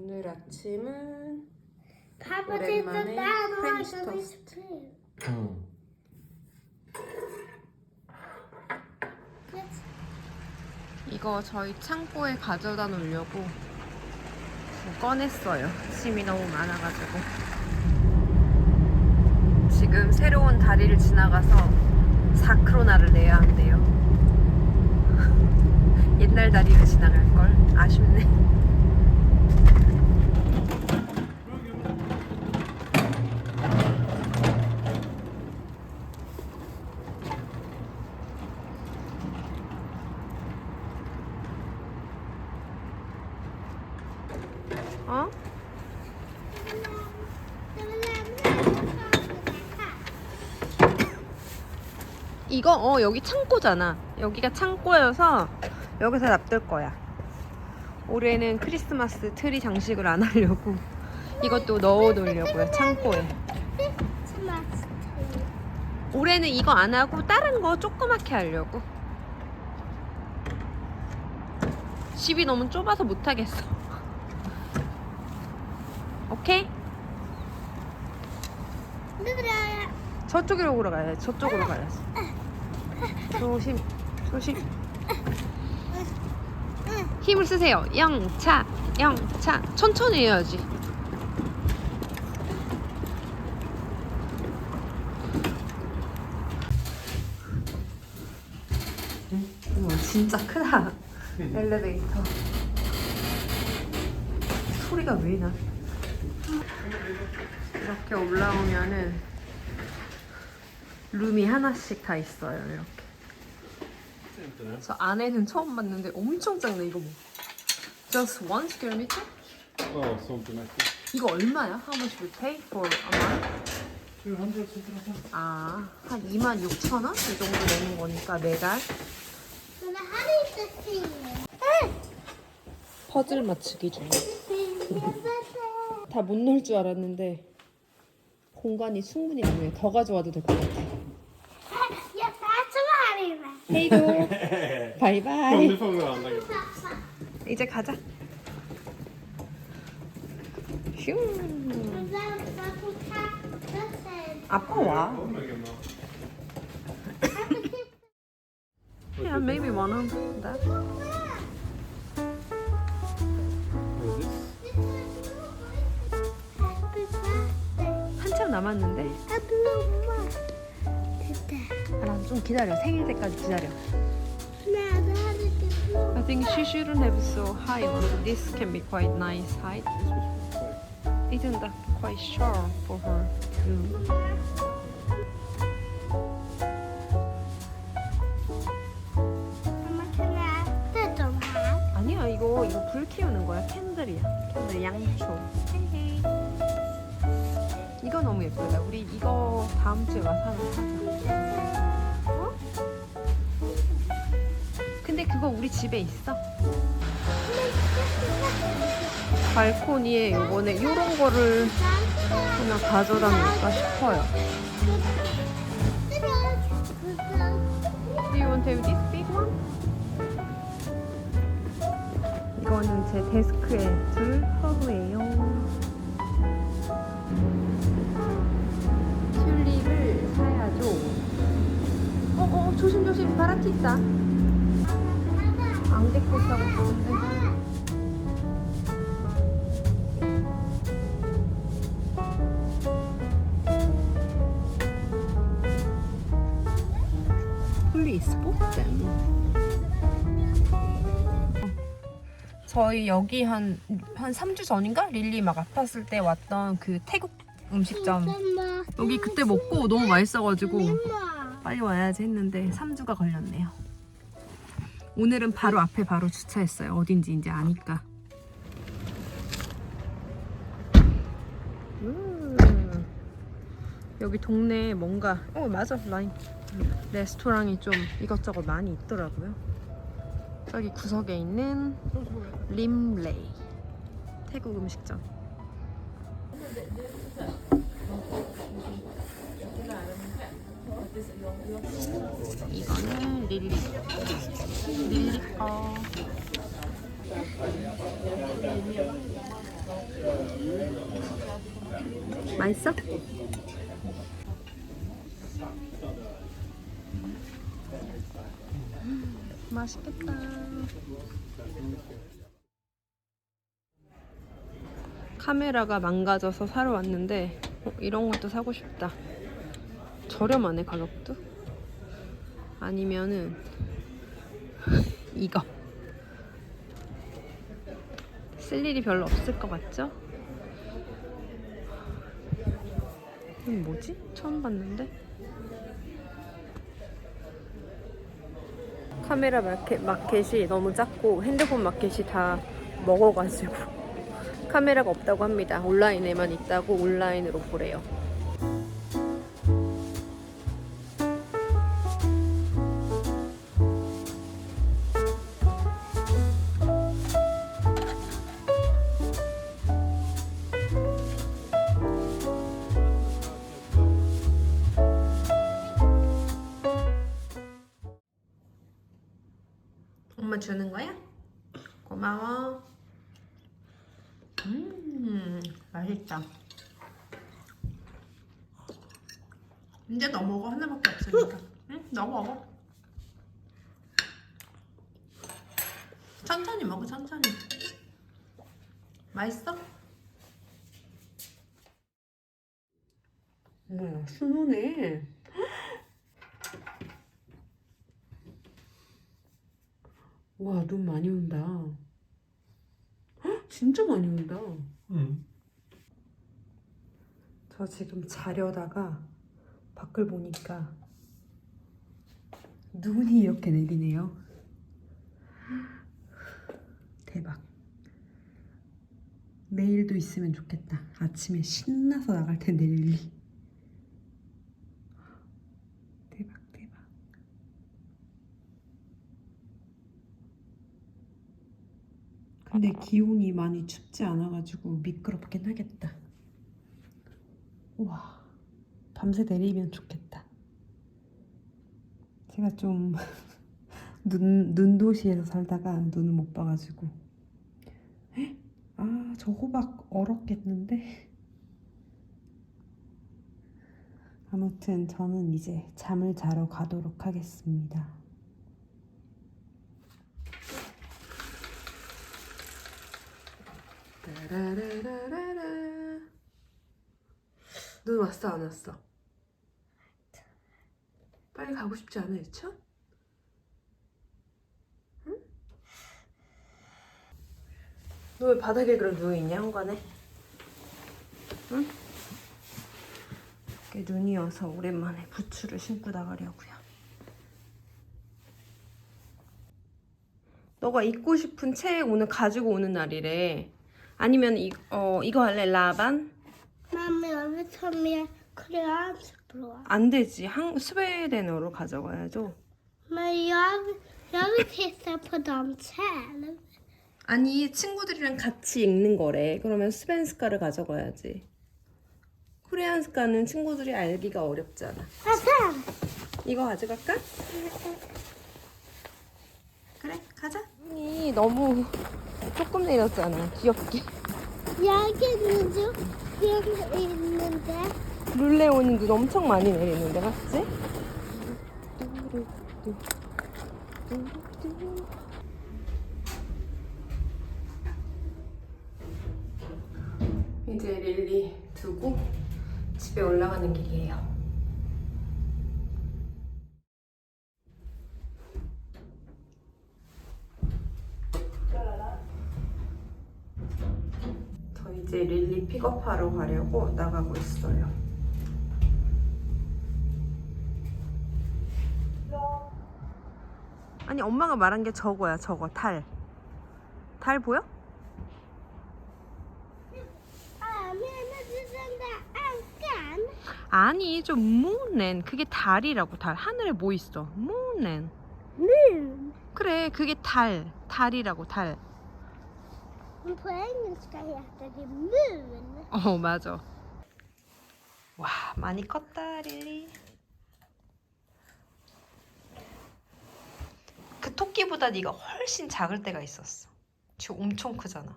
오늘 아침은 오랜만에 프렌치 토스트. 응. 이거 저희 창고에 가져다 놓으려고 꺼냈어요. 짐이 너무 많아가지고. 지금 새로운 다리를 지나가서 4크로나를 내야 한대요. 옛날 다리를 지나갈걸? 아쉽네. 이거 어 여기 창고잖아. 여기가 창고여서 여기서 납둘 거야. 올해는 크리스마스 트리 장식을 안 하려고 이것도 넣어 놓으려고요 창고에. 올해는 이거 안 하고 다른 거 조그맣게 하려고. 집이 너무 좁아서 못 하겠어. 오케이? 저쪽으로 오러 가야지. 저쪽으로 가야지. 조심, 조심. 힘을 쓰세요. 영차, 영차. 천천히 해야지. 진짜 크다. 엘리베이터. 소리가 왜 나? 이렇게 올라오면은 룸이 하나씩 다 있어요. 이렇게. 저 안에는 처음 봤는데 엄청 작네. 이거 뭐? Just one square meter? Oh, something like that. 이거 얼마야? How much we pay for a month? 200 something like that. 아, 한 2만 6천 원? 이 정도 내는 거니까 매달. 퍼즐 맞추기 중. 다 못 놀 줄 알았는데 공간이 충분히 남네. 더 가져와도 될 것 같아. 헤이도 바이바이. Ungefär andra 이제 가자. 휴. 아빠 와. Yeah, maybe one of that. 남았는데. 아, 좀 기다려. 생일 때까지 기다려. I think she shouldn't have so high one. This can be quite nice height. Isn't that quite short for her too? 아니야 이거 이거 불 키우는 거야 캔들이야 캔들 양초 이거 너무 예쁘다 우리 이거 다음 주에 와서 하나 사자 어? 근데 그거 우리 집에 있어 발코니에 요번에 요런 거를 하나 가져다 놓을까 싶어요 Do you want to have this big one? 이거는 제 데스크에 둘 허브예요. 튤립을 사야죠. 어, 어, 조심, 조심. 바라티 있다. 안개꽃 사고 싶은데. Please. 저희 여기 한, 한 3주 전인가? 릴리 막 아팠을 때 왔던 그 태국 음식점. 여기 그때 먹고 너무 맛있어가지고 빨리 와야지 했는데 3주가 걸렸네요. 오늘은 바로 앞에 바로 주차했어요. 어딘지 이제 아니까. 음. 여기 동네에 뭔가 어 맞아 라인 레스토랑이 좀 이것저것 많이 있더라고요. 저기 구석에 있는 림레이 태국 음식점. 이거는 릴리 릴리 거. 맛있어? 맛있겠다. 카메라가 망가져서 사러 왔는데 어, 이런 것도 사고 싶다. 저렴하네 가격도. 아니면은 이거. 쓸 일이 별로 없을 것 같죠? 이건 뭐지? 처음 봤는데? 카메라 마켓, 마켓이 너무 작고 핸드폰 마켓이 다 먹어가지고 카메라가 없다고 합니다. 온라인에만 있다고 온라인으로 보래요. 엄마 주는 거야? 고마워. 음, 맛있다. 이제 너 먹어 하나밖에 없으니까. 응, 너 먹어. 천천히 먹어, 천천히. 맛있어? 뭐야, 순하네. 와, 눈 많이 온다. 헉, 진짜 많이 온다. Mm. 저 지금 자려다가 밖을 보니까 눈이 이렇게 내리네요. 대박. 내일도 있으면 좋겠다. 아침에 신나서 나갈 텐데 릴리. 대박 대박. 근데 기온이 많이 춥지 않아가지고 미끄럽긴 하겠다. 우와, 밤새 내리면 좋겠다. 제가 좀 눈, 눈도시에서 살다가 눈을 못 봐가지고. 헉? 아, 저 호박 얼었겠는데? 아무튼 저는 이제 잠을 자러 가도록 하겠습니다. 따라라라라라. 눈 왔어 안 왔어? 빨리 가고 싶지 않아 유치원? 응? 너 왜 바닥에 그럼 누워있냐 현관에? 응? 이렇게 눈이 와서 오랜만에 부츠를 신고 나가려고요 너가 입고 싶은 책 오늘 가지고 오는 날이래 아니면 이, 어, 이거 할래 라반? Vill ta med koreanspråk. 안 되지. 한 스웨덴어로 가져가야죠. 아니 친구들이랑 같이 읽는 거래. 그러면 스벤스카를 가져가야지. 코리안스카는 친구들이 알기가 어렵잖아. Hassan! 이거 가져갈까? 그래, 가자. 이 너무 조금 내렸잖아. 귀엽게. Jag Jag är inne. 룰레온이 눈 엄청 많이 내리는데, 맞지? 이제 릴리 두고 집에 올라가는 길이에요. 픽업하러 가려고 나가고 있어요. 아니 엄마가 말한 게 저거야 저거 탈. 달 보여? 아니 좀 문랜 그게 달이라고 달 하늘에 뭐 있어 Moon. 그래 그게 달 달이라고 달 På engelska heter det moon. 어 맞아. 와 많이 컸다 릴리. 그 토끼보다 네가 훨씬 작을 때가 있었어. 지금 엄청 크잖아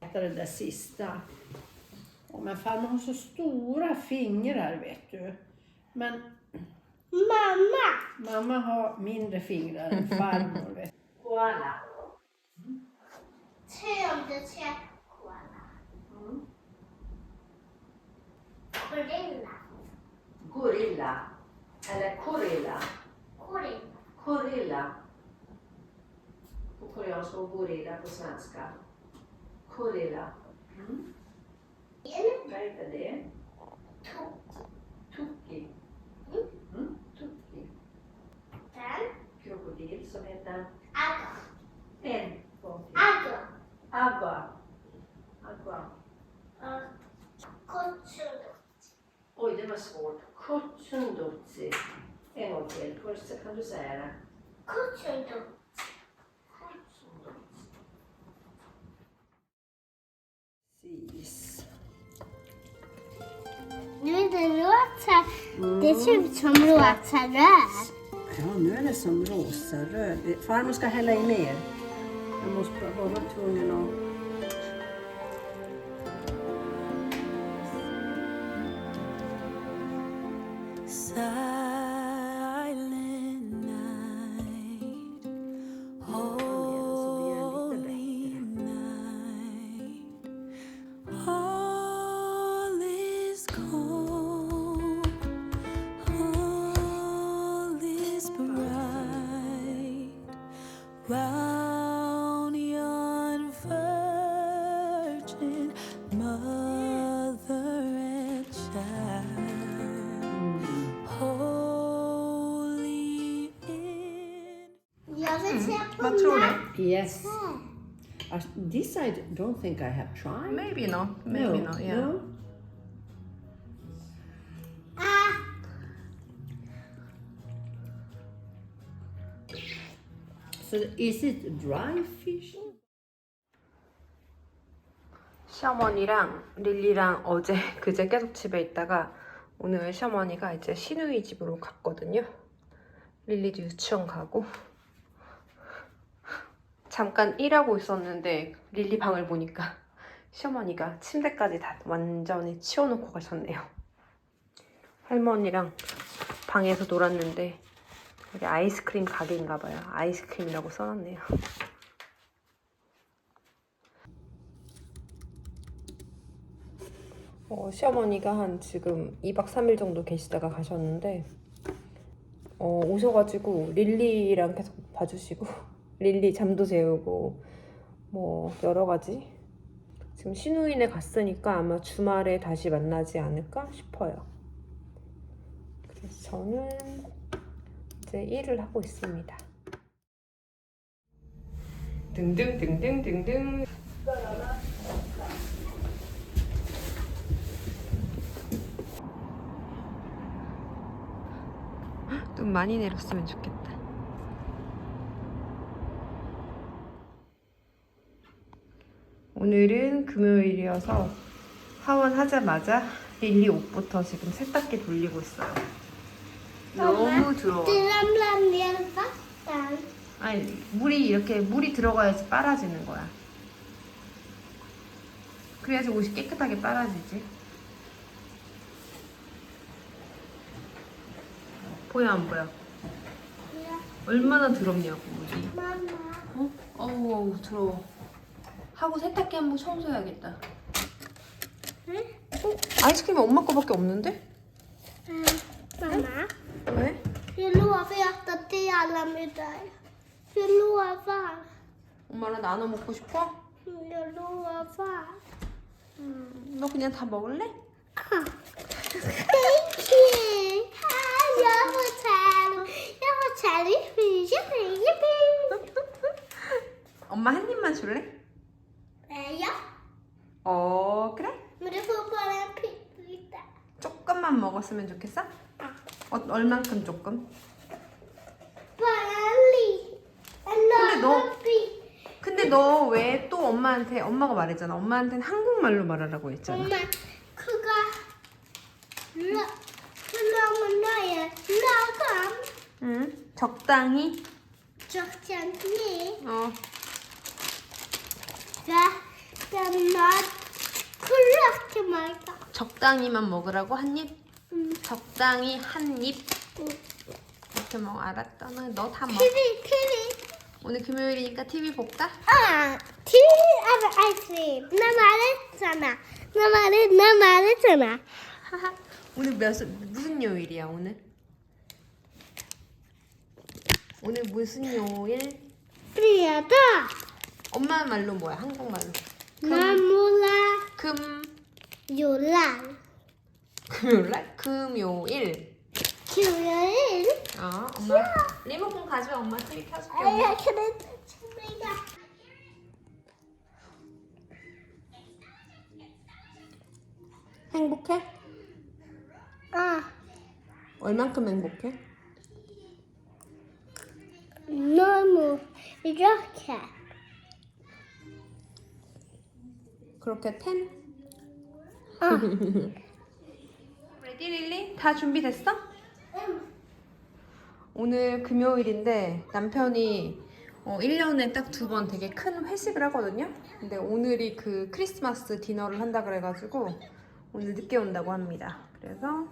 äta det där sista. Åh, men farmor har så stora fingrar vet du. Men Mamma! mamma har mindre fingrar än farmor vet du. Koala. Tömde till koala. Gorilla. Gorilla. Eller korilla. Gorilla. Korilla. På koreanska och gorilla på svenska. Korilla. En Vad heter det? tok. Toki. Mm, toki. Den. Krokodil som heter Agga. en. två, tre. Agga. Agua. Agua. Kotsundo. Oj, det var svårt. Kotsundotsi. En gång till. Först kan du säga det. Kotsundo. Kotsundotsi. Precis. Nu är det rosa. Det ser ut som rosa röd. Ja, nu är det som rosa röd. Farmor ska hälla i mer. Jag måste bara vara tvungen att... Yes. Uh, This I don't think I have tried. Maybe not. Maybe no, not. Yeah. no. Ah, So is it dry fish? 시어머니랑 릴리랑 어제 그제 계속 집에 있다가 오늘 시어머니가 이제 시누이 집으로 갔거든요. 릴리도 유치원 가고 잠깐 일하고 있었는데 릴리 방을 보니까 시어머니가 침대까지 다 완전히 치워놓고 가셨네요. 할머니랑 방에서 놀았는데 여기 아이스크림 가게인가 봐요. 아이스크림이라고 써놨네요. 어, 시어머니가 한 지금 2박 3일 정도 계시다가 가셨는데 어, 오셔가지고 릴리랑 계속 봐주시고 릴리 잠도 재우고 뭐 여러 가지 지금 신우인에 갔으니까 아마 주말에 다시 만나지 않을까 싶어요. 그래서 저는 이제 일을 하고 있습니다. 등등등등등등 눈 많이 내렸으면 좋겠다. 오늘은 금요일이어서 하원하자마자 릴리 옷부터 지금 세탁기 돌리고 있어요. 너무 더러워. 아니 물이 이렇게 물이 들어가야지 빨아지는 거야. 그래야지 옷이 깨끗하게 빨아지지. 보여 안 보여? 얼마나 더럽냐고 물이. 어? 어우 어우 더러워. 하고 세탁기 한번 청소해야겠다. 응? 어? 아이스크림이 엄마 거밖에 없는데? 왜? jag lovar att äta till alla middagar. Jag lovar. 엄마랑 나눠 먹고 싶어? Jag lovar. 너 그냥 다 먹을래? Tärning. Jag får tärning. Yippee, yippee. 엄마 한 입만 줄래? Eh, Ja, 어 그래? men du får bara en pyttelite. 조금만 먹었으면 좋겠어? 어, 얼만큼 조금? Då- liten bit. 근데 너 왜 또 엄마한테 엄마가 말했잖아 엄마한테는 한국말로 말하라고 했잖아 그러면 너의 러감 응. 적당히. 적지 않니? 어. 나, 나 그렇게 말다. 적당히만 먹으라고 한 입. 음. 적당히 한 입. 응. 이렇게 먹어. 알았다. 너다 먹어. TV, TV. 오늘 금요일이니까 TV 볼까? 아, TV 아버 아이스크림. 나 말했잖아. 나 말했, 나 말했잖아. 오늘 몇 무슨 요일이야 오늘? 오늘 무슨 요일? 프리야다. 엄마 말로 뭐야? 한국말로. 나 몰라. 금 요란. 금요일날? 금요일. 금요일. 어, 엄마 리모컨 가져와 엄마 TV 켜줄게. 엄마. 아야, 그래. 친구가. 행복해? 아, 얼만큼 행복해? 너무 이렇게. 그렇게 텐? 아, 레디 릴리? 다 준비됐어? 오늘 금요일인데 남편이 어, 1년에 딱 두 번 되게 큰 회식을 하거든요. 근데 오늘이 그 크리스마스 디너를 한다 그래가지고 오늘 늦게 온다고 합니다. 그래서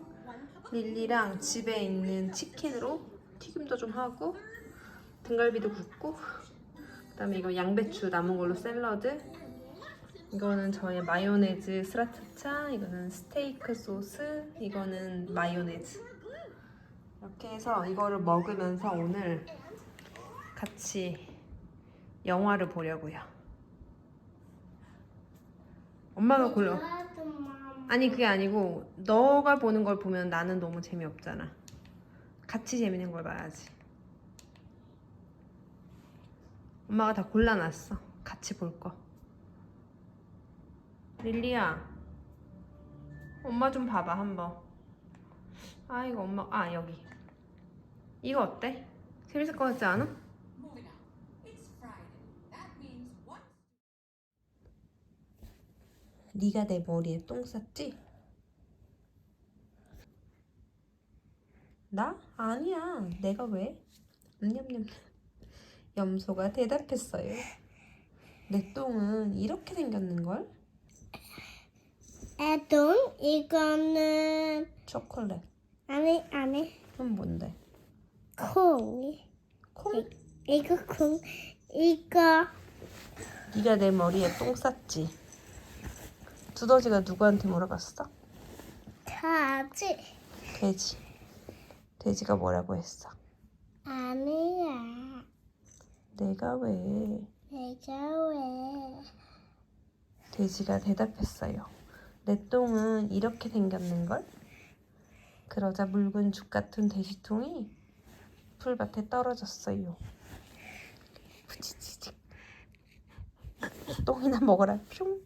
릴리랑 집에 있는 치킨으로 튀김도 좀 하고 등갈비도 굽고 그다음에 이거 양배추 남은 걸로 샐러드 이거는 저의 마요네즈 스라타차 이거는 스테이크 소스 이거는 마요네즈. 이렇게 해서 이거를 먹으면서 오늘 같이 영화를 보려고요. 엄마가 골라. 아니 그게 아니고 너가 보는 걸 보면 나는 너무 재미없잖아. 같이 재밌는 걸 봐야지. 엄마가 다 골라놨어. 같이 볼 거 릴리야 엄마 좀 봐봐 한번 아 이거 엄마 아 여기 이거 어때? 재밌을 것 같지 않아? 네가 내 머리에 똥 쌌지? 나? 아니야 내가 왜? 냠냠냠 염소가 대답했어요 내 똥은 이렇게 생겼는걸? 애동 이거는 초콜릿 아니 아니 그건 뭔데? 콩. 콩? 이거 콩. 이거 네가 내 머리에 똥 쌌지? 두더지가 누구한테 물어봤어? 가지. 돼지 돼지가 뭐라고 했어? 아니야. 내가 왜 내가 왜? 돼지가 대답했어요 내 똥은 이렇게 생겼는걸? 그러자 묽은 죽 같은 돼지통이 풀밭에 떨어졌어요. 후지지직 똥이나 먹어라. 뿅